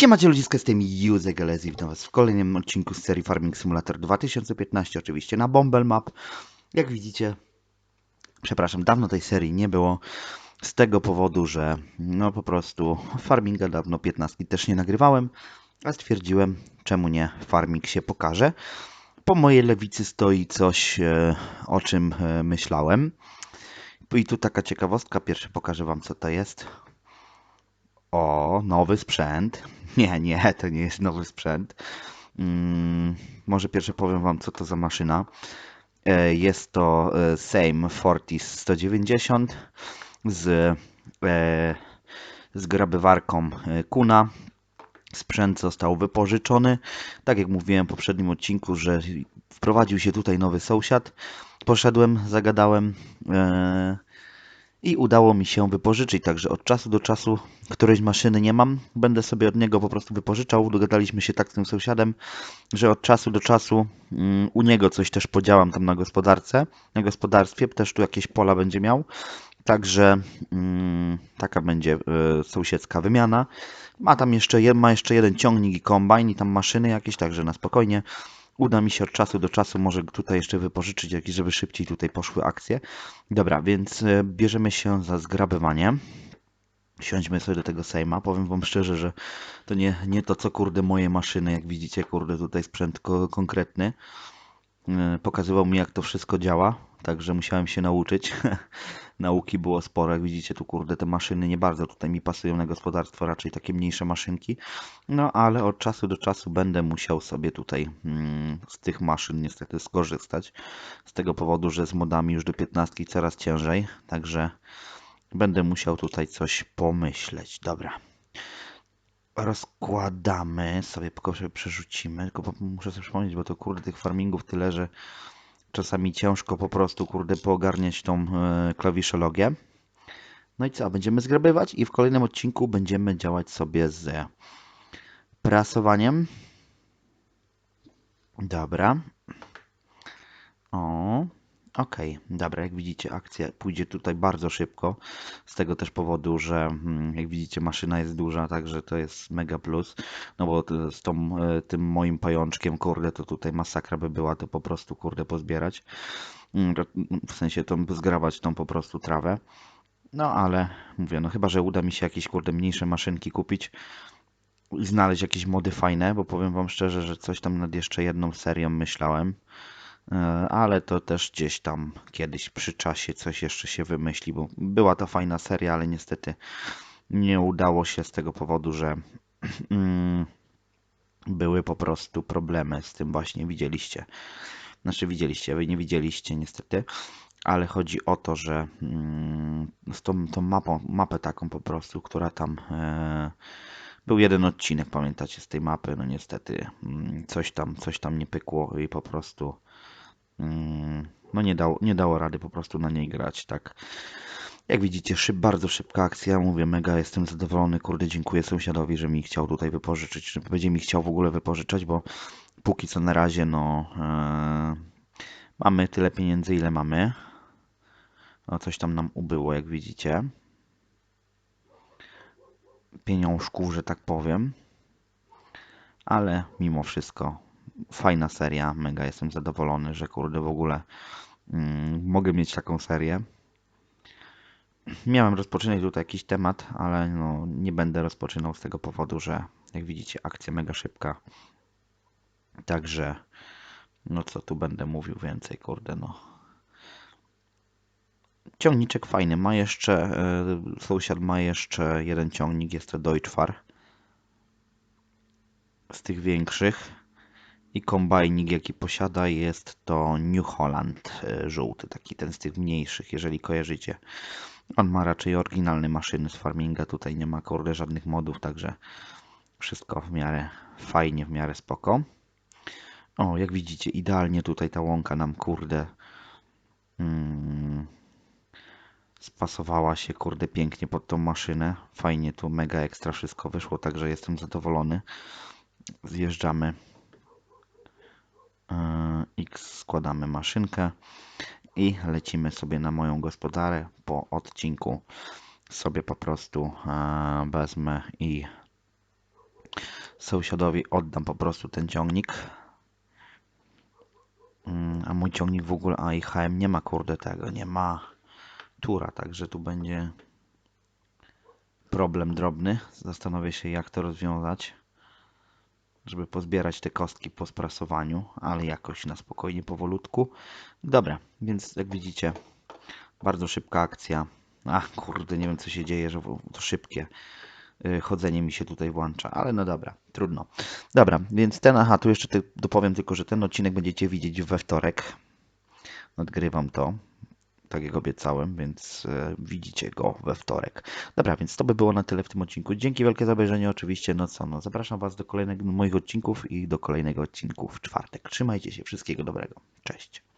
Siemacie ludziska, z tym Józek Galezi, witam was w kolejnym odcinku z serii Farming Simulator 2015, oczywiście na Bumble Map. Jak widzicie, przepraszam, dawno tej serii nie było, z tego powodu, że no po prostu Farminga dawno 15 też nie nagrywałem, a stwierdziłem, czemu nie, Farming się pokaże. Po mojej lewicy stoi coś, e, o czym e, myślałem. I tu taka ciekawostka, pierwszy pokażę wam co to jest. O, nowy sprzęt. Nie, nie, to nie jest nowy sprzęt. Mm, może pierwsze powiem Wam, co to za maszyna. E, Jest to e, Sejm Fortis 190 z, e, z grabywarką Kuna. Sprzęt został wypożyczony. Tak jak mówiłem w poprzednim odcinku, że wprowadził się tutaj nowy sąsiad. Poszedłem, zagadałem. E, i udało mi się wypożyczyć. Także od czasu do czasu którejś maszyny nie mam, będę sobie od niego po prostu wypożyczał. Dogadaliśmy się tak z tym sąsiadem, że od czasu do czasu mm, u niego coś też podziałam tam na gospodarce, na gospodarstwie, też tu jakieś pola będzie miał. Także mm, taka będzie y, sąsiedzka wymiana. Ma tam jeszcze, je- ma jeszcze jeden ciągnik i kombajn i tam maszyny jakieś, także na spokojnie. Uda mi się od czasu do czasu może tutaj jeszcze wypożyczyć jakieś, żeby szybciej tutaj poszły akcje. Dobra, więc e, bierzemy się za zgrabywanie. Siądźmy sobie do tego Sejma. Powiem wam szczerze, że to nie, nie to co kurde moje maszyny, jak widzicie, kurde tutaj sprzęt ko konkretny. E, Pokazywał mi jak to wszystko działa, także musiałem się nauczyć. Nauki było sporo, jak widzicie tu kurde te maszyny nie bardzo tutaj mi pasują na gospodarstwo, raczej takie mniejsze maszynki. No ale od czasu do czasu będę musiał sobie tutaj mm, z tych maszyn niestety skorzystać. Z tego powodu, że z modami już do 15 coraz ciężej, także będę musiał tutaj coś pomyśleć. Dobra. Rozkładamy sobie, tylko sobie przerzucimy, tylko muszę sobie przypomnieć, bo to kurde tych farmingów tyle, że czasami ciężko po prostu kurde poogarniać tą e, klawiszologię. No i co, będziemy zgrabywać i w kolejnym odcinku będziemy działać sobie z prasowaniem. Dobra. O, okej, dobra, jak widzicie, akcja pójdzie tutaj bardzo szybko. Z tego też powodu, że mm, jak widzicie, maszyna jest duża, także to jest mega plus. No bo z tą, e, tym moim pajączkiem, kurde, to tutaj masakra by była to po prostu, kurde, pozbierać. Mm, ro- W sensie tą zgrawać tą po prostu trawę. No ale mówię, no chyba, że uda mi się jakieś kurde mniejsze maszynki kupić i znaleźć jakieś mody fajne, bo powiem wam szczerze, że coś tam nad jeszcze jedną serią myślałem. E, Ale to też gdzieś tam kiedyś przy czasie coś jeszcze się wymyśli, bo była to fajna seria, ale niestety nie udało się z tego powodu, że mm, były po prostu problemy z tym właśnie widzieliście. Znaczy widzieliście, wy nie widzieliście niestety, ale chodzi o to, że mm, z tą, tą mapą, mapę taką po prostu, która tam e, był jeden odcinek, pamiętacie, z tej mapy, no niestety mm, coś tam, coś tam nie pykło i po prostu mm, no nie dało, nie dało rady po prostu na niej grać, tak. Jak widzicie, szyb, bardzo szybka akcja, mówię, mega jestem zadowolony, kurde, dziękuję sąsiadowi, że mi chciał tutaj wypożyczyć, że będzie mi chciał w ogóle wypożyczać, bo póki co na razie, no, e, mamy tyle pieniędzy, ile mamy. No, coś tam nam ubyło, jak widzicie. Pieniążków, że tak powiem. Ale mimo wszystko fajna seria, mega jestem zadowolony, że kurde w ogóle mm, mogę mieć taką serię. Miałem rozpoczynać tutaj jakiś temat, ale no, nie będę rozpoczynał z tego powodu, że jak widzicie akcja mega szybka. Także no co tu będę mówił więcej, kurde no. Ciągniczek fajny, ma jeszcze, e, sąsiad ma jeszcze jeden ciągnik, jest to Deutschfar. Z tych większych. I kombajnik, jaki posiada, jest to New Holland e, żółty, taki ten z tych mniejszych, jeżeli kojarzycie. On ma raczej oryginalne maszyny z farminga, tutaj nie ma kurde żadnych modów, także wszystko w miarę fajnie, w miarę spoko. O, jak widzicie, idealnie tutaj ta łąka nam kurde mm, spasowała się kurde pięknie pod tą maszynę. Fajnie tu mega ekstra wszystko wyszło, także jestem zadowolony. Zjeżdżamy Yy, X składamy maszynkę i lecimy sobie na moją gospodarę. Po odcinku sobie po prostu e, wezmę i sąsiadowi oddam po prostu ten ciągnik. Mm, A mój ciągnik w ogóle, a i HM nie ma kurde tego, nie ma tura, także tu będzie problem drobny. Zastanowię się jak to rozwiązać, żeby pozbierać te kostki po sprasowaniu, ale jakoś na spokojnie, powolutku. Dobra, więc jak widzicie, bardzo szybka akcja. Ach, kurde, nie wiem co się dzieje, że to szybkie y, chodzenie mi się tutaj włącza, ale no dobra, trudno. Dobra, więc ten, aha, tu jeszcze dopowiem tylko, że ten odcinek będziecie widzieć we wtorek. Odgrywam to, tak jak obiecałem, więc e, widzicie go we wtorek. Dobra, więc to by było na tyle w tym odcinku. Dzięki wielkie za obejrzenie oczywiście. No co, no zapraszam Was do kolejnych moich odcinków i do kolejnego odcinku w czwartek. Trzymajcie się, wszystkiego dobrego. Cześć.